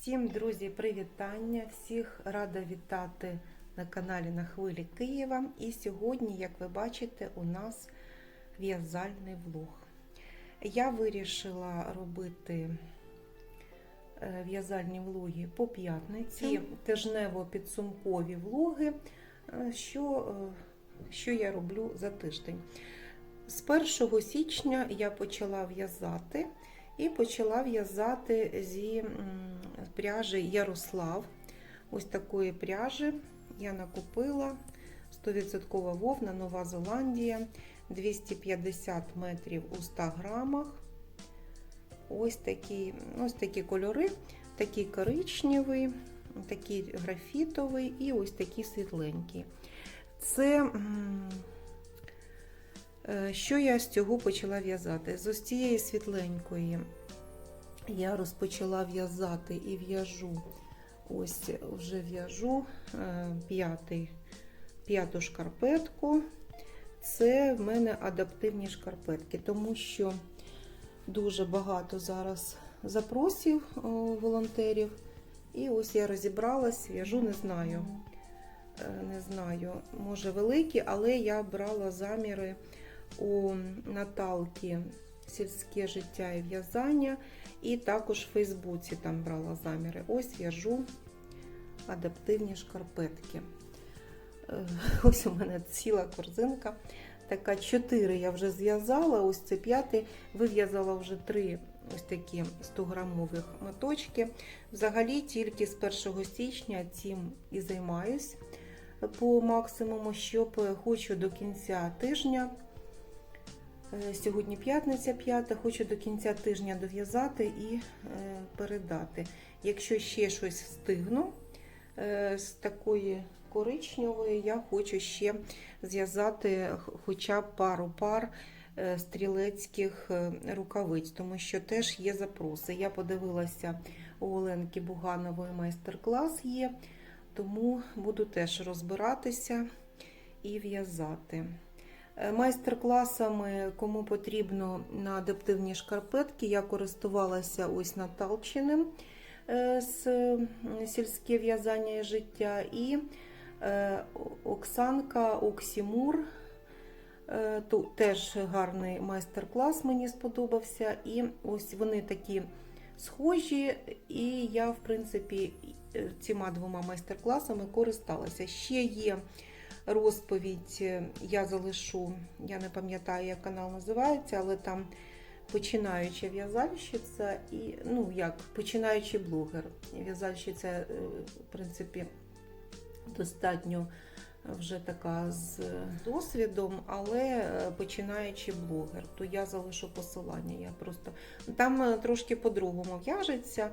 Всім, друзі, привітання! Всіх рада вітати на каналі на хвилі Києва. І сьогодні, як ви бачите, у нас в'язальний влог. Я вирішила робити е, в'язальні влоги по п'ятниці, тижнево-підсумкові влоги, е, що, е, що я роблю за тиждень. З 1 січня я почала в'язати. І почала в'язати зі пряжі Ярослав. Ось такої пряжі я накупила 100% вовна, Нова Зеландія, 250 метрів у 100 грамах. Ось такі, ось такі кольори, такий коричневий, такий графітовий і ось такий світленький. Це Е, Що я з цього почала в'язати? З ось цієї світленької я розпочала в'язати і в'яжу, ось вже в'яжу е, п'яту шкарпетку. Це в мене адаптивні шкарпетки, тому що дуже багато зараз запросів волонтерів. І ось я розібралась, в'яжу, не знаю. е, Не знаю, може великі, але я брала заміри у Наталки сільське життя і в'язання, і також в Фейсбуці там брала заміри. Ось в'яжу адаптивні шкарпетки. Е, Ось у мене ціла корзинка. Така чотири я вже зв'язала, ось це п'ятий. Вив'язала вже три ось такі 100-грамових моточки. Взагалі тільки з 1 січня цим і займаюсь по максимуму, щоб хочу до кінця тижня. Е, Сьогодні п'ятниця п'ята, хочу до кінця тижня дов'язати і е, передати. Якщо ще щось встигну е, з такої коричневої, я хочу ще зв'язати хоча б пару пар стрілецьких рукавиць, тому що теж є запроси. Я подивилася у Оленки Буганової майстер-клас є, тому буду теж розбиратися і в'язати. Е, Майстер-класами, кому потрібно на адаптивні шкарпетки, я користувалася ось Наталчиним е, з сільське в'язання і життя, і е, Оксанка Оксімур. Тут теж гарний майстер-клас мені сподобався. І ось вони такі схожі, і я, в принципі, цими двома майстер-класами користалася. Ще є розповідь е, я залишу, я не пам'ятаю, як канал називається, але там починаюча в'язальщиця і, ну як, починаючий блогер. В'язальщиця, е, в принципі, достатньо вже така з досвідом, але е, починаючи блогер, то я залишу посилання. Я просто Там е, трошки по-другому в'яжеться.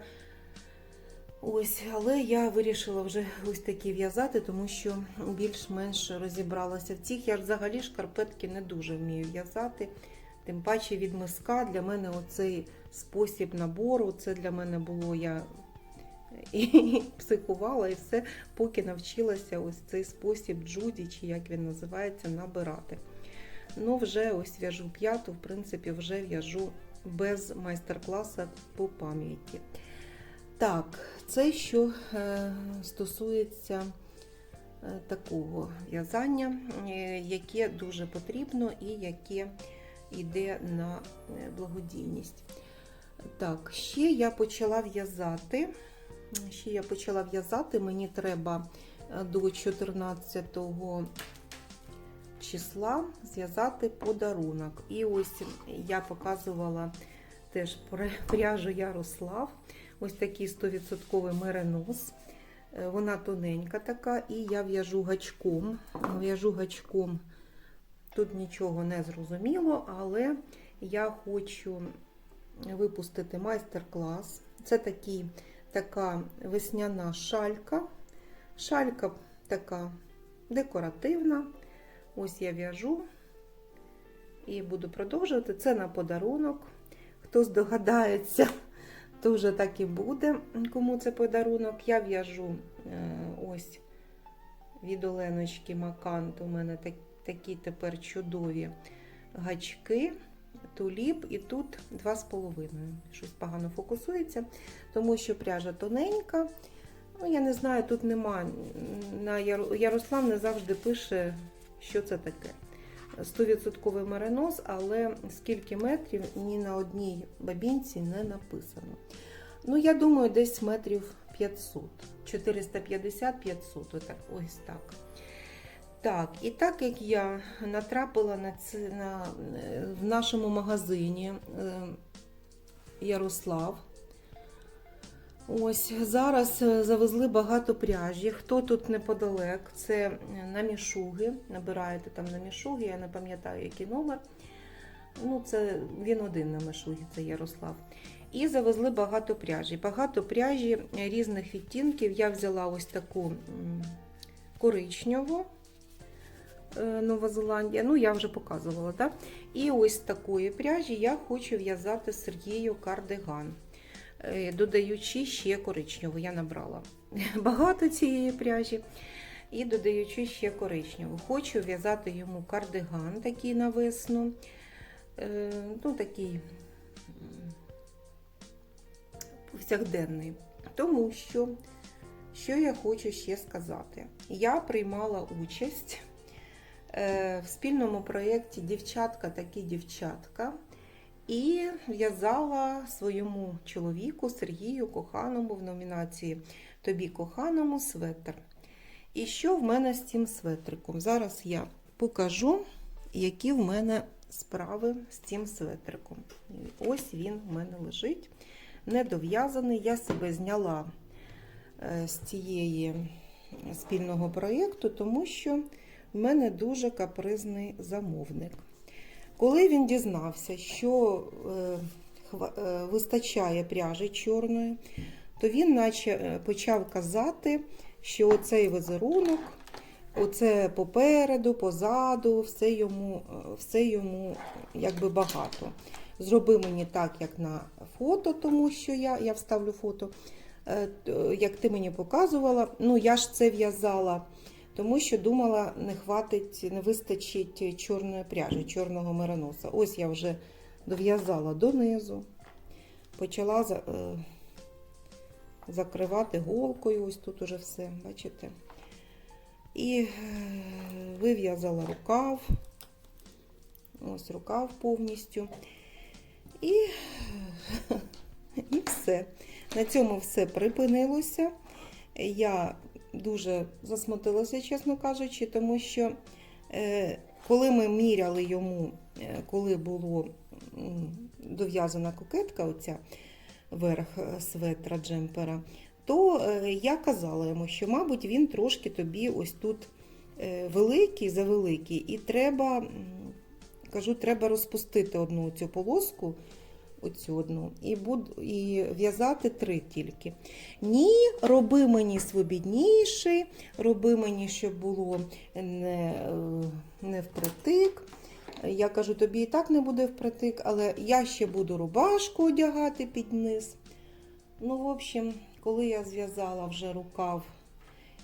Ось, але я вирішила вже ось такі в'язати, тому що більш-менш розібралася в цих. Я взагалі шкарпетки не дуже вмію в'язати. Тим паче від миска для мене оцей спосіб набору, це для мене було я і психувала, і все, поки навчилася ось цей спосіб джуді, чи як він називається, набирати. Ну, вже ось в'яжу п'яту, в принципі, вже в'яжу без майстер-класу по пам'яті. Так, це що е, стосується е, такого в'язання, е, яке дуже потрібно і яке йде на благодійність. Так, ще я почала в'язати. Ще я почала в'язати, мені треба до 14 числа зв'язати подарунок. І ось я показувала теж пряжу Ярослав. Ось такий 100% меринос. Е, Вона тоненька така, і я в'яжу гачком. В'яжу гачком. Тут нічого не зрозуміло, але я хочу випустити майстер-клас. Це такий, така весняна шалька. Шалька така декоративна. Ось я в'яжу і буду продовжувати. Це на подарунок. Хто здогадається, то вже так і буде, кому це подарунок. Я в'яжу е, ось від Оленочки Макант. У мене так, такі тепер чудові гачки. туліп, і тут 2,5. Щось погано фокусується, тому що пряжа тоненька. Ну, я не знаю, тут нема. На Яро- Ярослав не завжди пише, що це таке. 100% меринос, але скільки метрів ні на одній бабінці не написано. Ну, я думаю, десь метрів 500. 450-500, отак, ось так. Так, і так як я натрапила на це на, е, в нашому магазині е, Ярослав. Ось зараз е, завезли багато пряжі. Хто тут неподалек? Це е, на мішуги. Набираєте там на мішуги, я не пам'ятаю, який номер. Ну, це він один на мішугі, це Ярослав. І завезли багато пряжі. Багато пряжі різних відтінків. Я взяла ось таку коричневу. е, Нова Зеландія, ну я вже показувала, так? І ось такої пряжі я хочу в'язати Сергію кардиган, додаючи ще коричневу. Я набрала багато цієї пряжі. І додаючи ще коричневу. Хочу в'язати йому кардиган такий на весну. Е, Ну, такий повсякденний. Тому що, що я хочу ще сказати? Я приймала участь е, в спільному проєкті Дівчатка такі дівчатка. І в'язала своєму чоловіку Сергію Коханому в номінації Тобі коханому светр. І що в мене з цим светриком? Зараз я покажу, які в мене справи з цим светриком. Ось він в мене лежить, недов'язаний. Я себе зняла е, з цієї спільного проєкту, тому що в мене дуже капризний замовник. Коли він дізнався, що е, е, вистачає пряжі чорної, то він наче е, почав казати, що оцей візерунок, оце попереду, позаду, все йому, все йому якби багато. Зроби мені так, як на фото, тому що я, я вставлю фото, як ти мені показувала. Ну, я ж це в'язала, тому що думала, не хватить, не вистачить чорної пряжі, чорного мериноса. Ось я вже дов'язала донизу, почала е, закривати голкою. Ось тут уже все, бачите? І е, вив'язала рукав. Ось рукав повністю. І, і все. На цьому все припинилося. Я дуже засмутилася, чесно кажучи, тому що е, коли ми міряли йому, е, коли було дов'язана кокетка, оця верх е, светра джемпера, то я казала йому, що, мабуть, він трошки тобі ось тут великий, завеликий, і треба, кажу, треба розпустити одну цю полоску, оцю одну, і, буд, і в'язати три тільки. Ні, роби мені свобідніший, роби мені, щоб було не, е, не впритик. Я кажу, тобі і так не буде впритик, але я ще буду рубашку одягати під низ. Ну, в общем, коли я зв'язала вже рукав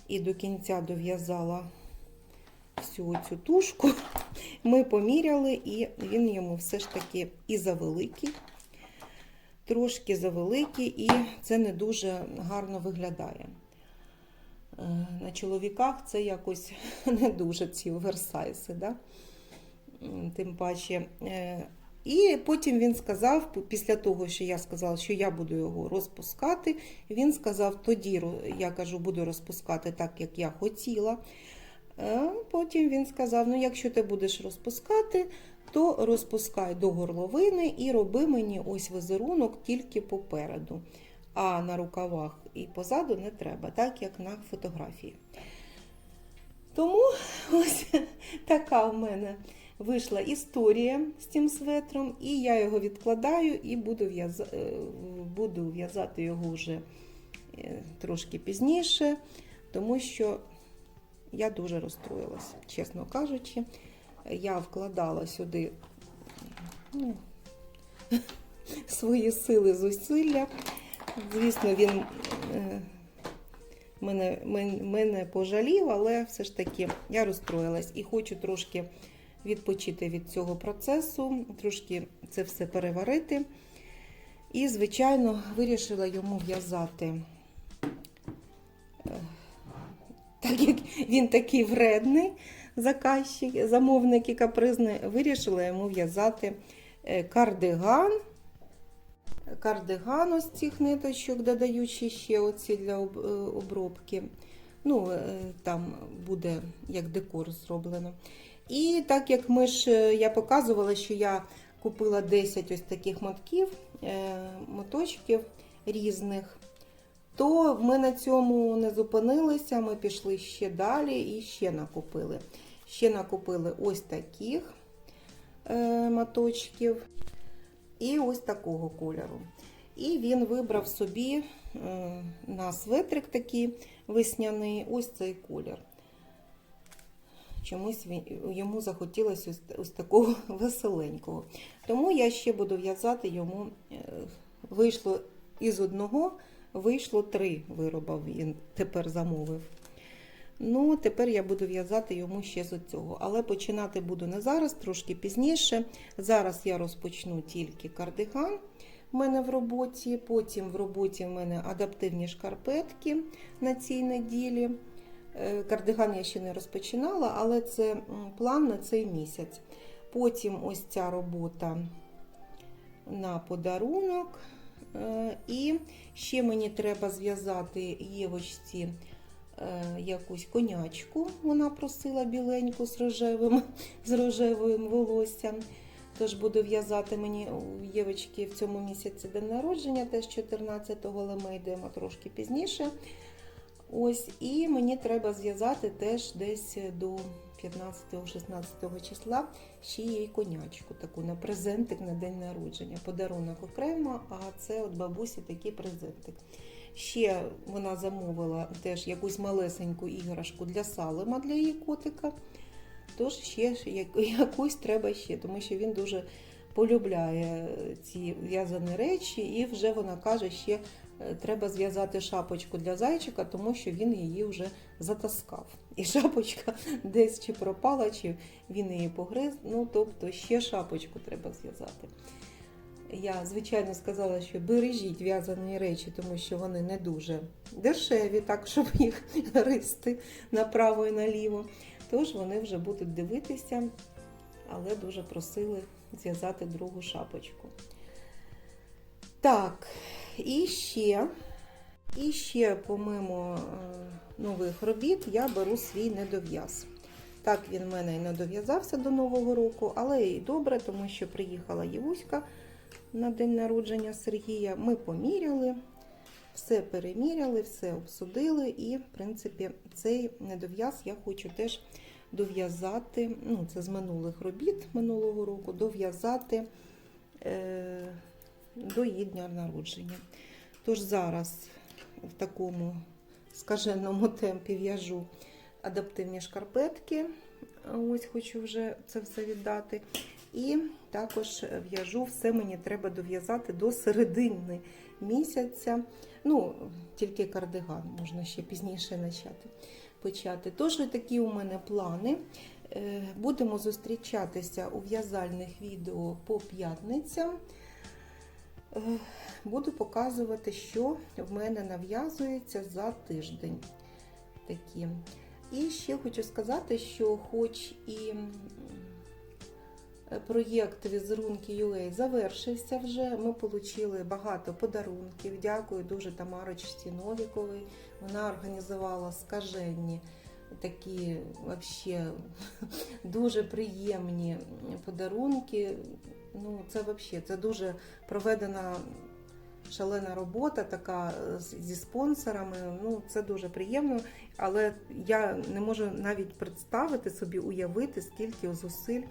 і до кінця дов'язала всю цю тушку, ми поміряли, і він йому все ж таки і завеликий, трошки завеликий, і це не дуже гарно виглядає. Е, На чоловіках це якось не дуже ці оверсайзи. Да? Тим паче. е, І потім він сказав, після того, що я сказала, що я буду його розпускати, він сказав, тоді я кажу, буду розпускати так, як я хотіла. Е, Потім він сказав: ну, якщо ти будеш розпускати, то розпускай до горловини і роби мені ось візерунок тільки попереду. А на рукавах і позаду не треба, так як на фотографії. Тому ось така в мене вийшла історія з цим светром, і я його відкладаю і буду, е, буду в'язати його вже е, трошки пізніше, тому що я дуже розстроїлася, чесно кажучи. Я вкладала сюди ну, свої сили зусилля. Звісно, він е, мене, мен- мене пожалів, але все ж таки я розстроїлась і хочу трошки відпочити від цього процесу, трошки це все переварити. І, звичайно, вирішила йому в'язати. Е, Так як він такий вредний заказчик, замовник і капризний, вирішила йому в'язати е, кардиган. Кардиган ось цих ниточок, додаючи ще оці для е, обробки. Ну, е, там буде як декор зроблено. І так як ми ж, я показувала, що я купила 10 ось таких мотків, моточків різних, то ми на цьому не зупинилися, ми пішли ще далі і ще накупили. Ще накупили ось таких е, моточків і ось такого кольору. І він вибрав собі е, на светрик такий весняний ось цей колір. Чомусь він, йому захотілося ось, ось такого веселенького. Тому я ще буду в'язати йому, е, вийшло із одного, вийшло три вироби він тепер замовив. Ну, тепер я буду в'язати йому ще з цього. Але починати буду не зараз, трошки пізніше. Зараз я розпочну тільки кардиган в мене в роботі. Потім в роботі в мене адаптивні шкарпетки на цій неділі. Е, Кардиган я ще не розпочинала, але це план на цей місяць. Потім ось ця робота на подарунок. І ще мені треба зв'язати Євочці е, якусь конячку. Вона просила біленьку з рожевим, з рожевим волоссям. Тож буду в'язати мені у Євочки в цьому місяці день народження, теж 14-го, але ми йдемо трошки пізніше. Ось, і мені треба зв'язати теж десь до 15-16 числа ще їй конячку, таку на презентик на день народження. Подарунок окремо, а це от бабусі такий презентик. Ще вона замовила теж якусь малесеньку іграшку для салима для її котика. Тож ще якусь треба ще, тому що він дуже полюбляє ці в'язані речі, і вже вона каже, ще е, треба зв'язати шапочку для зайчика, тому що він її вже затаскав. І шапочка десь чи пропала, чи він її погриз. Ну, тобто ще шапочку треба зв'язати. Я, звичайно, сказала, що бережіть в'язані речі, тому що вони не дуже дешеві, так, щоб їх гристи направо і наліво. Тож вони вже будуть дивитися, але дуже просили зв'язати другу шапочку. Так, і ще, і ще, помимо е, нових робіт, я беру свій недов'яз. Так, він в мене і не дов'язався до Нового року, але і добре, тому що приїхала Євуська на день народження Сергія. Ми поміряли, все переміряли, все обсудили, і, в принципі, цей недов'яз я хочу теж дов'язати, ну, це з минулих робіт минулого року, дов'язати е, до її дня народження. Тож зараз в такому скаженому темпі в'яжу адаптивні шкарпетки. Ось хочу вже це все віддати. І також в'яжу, все мені треба дов'язати до середини місяця. Ну, тільки кардиган можна ще пізніше почати. Почати. Тож такі у мене плани. Е, Будемо зустрічатися у в'язальних відео по п'ятницям. Е, Буду показувати, що в мене нав'язується за тиждень. Такі. І ще хочу сказати, що хоч і проєкт візерунки UA завершився вже, ми отримали багато подарунків. Дякую дуже Тамарочці Новіковій. Вона організувала скаженні такі вообще дуже приємні подарунки. Ну, це вообще це дуже проведена шалена робота, така зі спонсорами. Ну, це дуже приємно, але я не можу навіть представити собі, уявити, скільки зусиль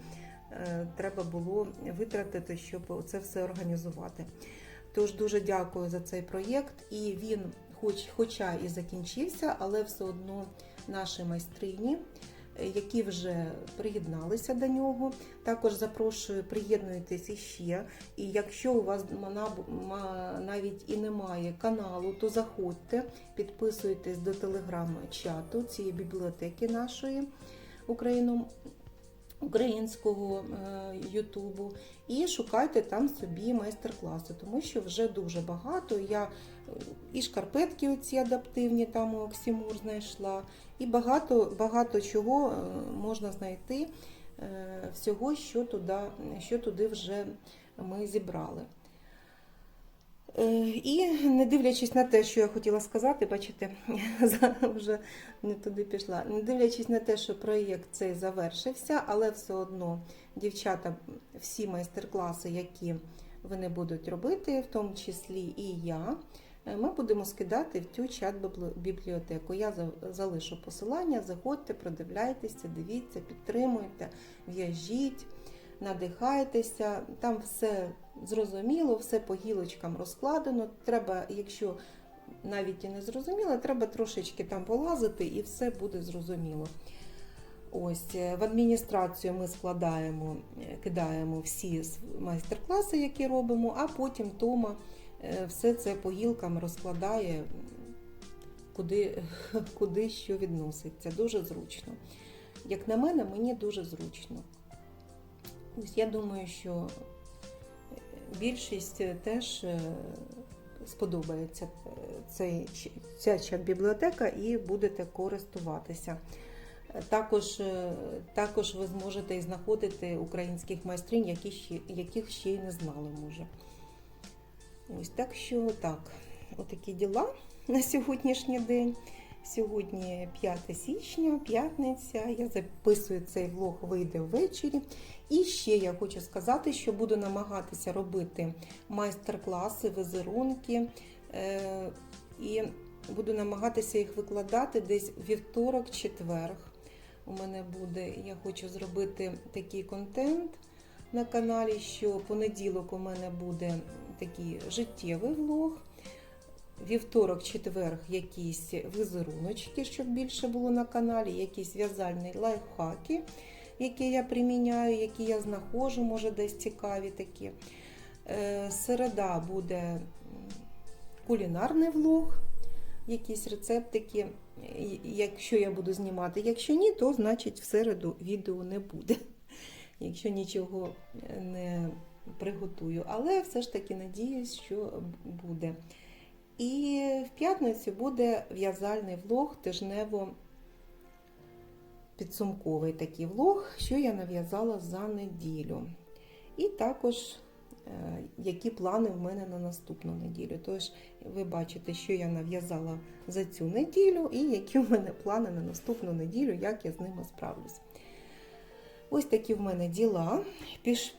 треба було витратити, щоб це все організувати. Тож дуже дякую за цей проєкт. І він, хоч, хоча і закінчився, але все одно наші майстрині, е, які вже приєдналися до нього. Також запрошую приєднуйтесь іще. І якщо у вас навіть і немає каналу, то заходьте, підписуйтесь до телеграм-чату цієї бібліотеки нашої українського е, Ютубу і шукайте там собі майстер-класи, тому що вже дуже багато. Я е, і шкарпетки оці адаптивні там у Оксімур знайшла, і багато, багато чого е, можна знайти всього, що туди, що туди вже ми зібрали. Е, І не дивлячись на те, що я хотіла сказати, бачите, вже не туди пішла. Не дивлячись на те, що проєкт цей завершився, але все одно дівчата, всі майстер-класи, які вони будуть робити, в тому числі і я, е, ми будемо скидати в цю чат-бібліотеку. Я залишу посилання, заходьте, продивляйтеся, дивіться, підтримуйте, в'яжіть надихайтеся, там все зрозуміло, все по гілочкам розкладено. Треба, якщо навіть і не зрозуміло, треба трошечки там полазити і все буде зрозуміло. Ось е, в адміністрацію ми складаємо, е, кидаємо всі майстер-класи, які робимо, а потім Тома е, все це по гілкам розкладає, куди, куди що відноситься. Дуже зручно. Як на мене, мені дуже зручно. Ось я думаю, що більшість теж е, сподобається е, цей, ця чат-бібліотека і будете користуватися. Е, Також, е, також ви зможете і знаходити українських майстринь, які ще, яких ще й не знали, може. Ось так що так, отакі діла на сьогоднішній день. Сьогодні 5 січня, п'ятниця. Я записую цей влог, вийде ввечері. І ще я хочу сказати, що буду намагатися робити майстер-класи, візерунки. Е, і буду намагатися їх викладати десь вівторок-четверг. У мене буде, я хочу зробити такий контент на каналі, що понеділок у мене буде такий життєвий влог. Вівторок, четверг якісь візеруночки, щоб більше було на каналі, якісь в'язальні лайфхаки, які я приміняю, які я знаходжу, може десь цікаві такі. Е, Середа буде кулінарний влог, якісь рецептики, якщо я буду знімати. Якщо ні, то значить в середу відео не буде. Якщо нічого не приготую. Але все ж таки надіюсь, що буде. І в п'ятницю буде в'язальний влог, тижнево підсумковий такий влог, що я нав'язала за неділю. І також е, які плани в мене на наступну неділю. Тож ви бачите, що я нав'язала за цю неділю, і які в мене плани на наступну неділю, як я з ними справлюсь. Ось такі в мене діла.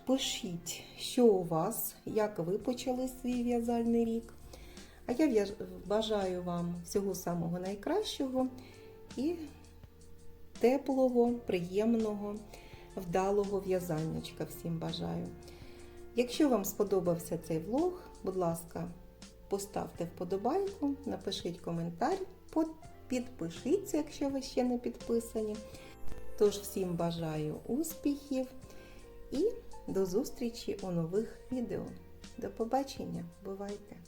Пишіть, що у вас, як ви почали свій в'язальний рік. А я бажаю вам всього самого найкращого і теплого, приємного, вдалого в'язаннячка всім бажаю. Якщо вам сподобався цей влог, будь ласка, поставте вподобайку, напишіть коментар, підпишіться, якщо ви ще не підписані. Тож всім бажаю успіхів і до зустрічі у нових відео. До побачення, бувайте!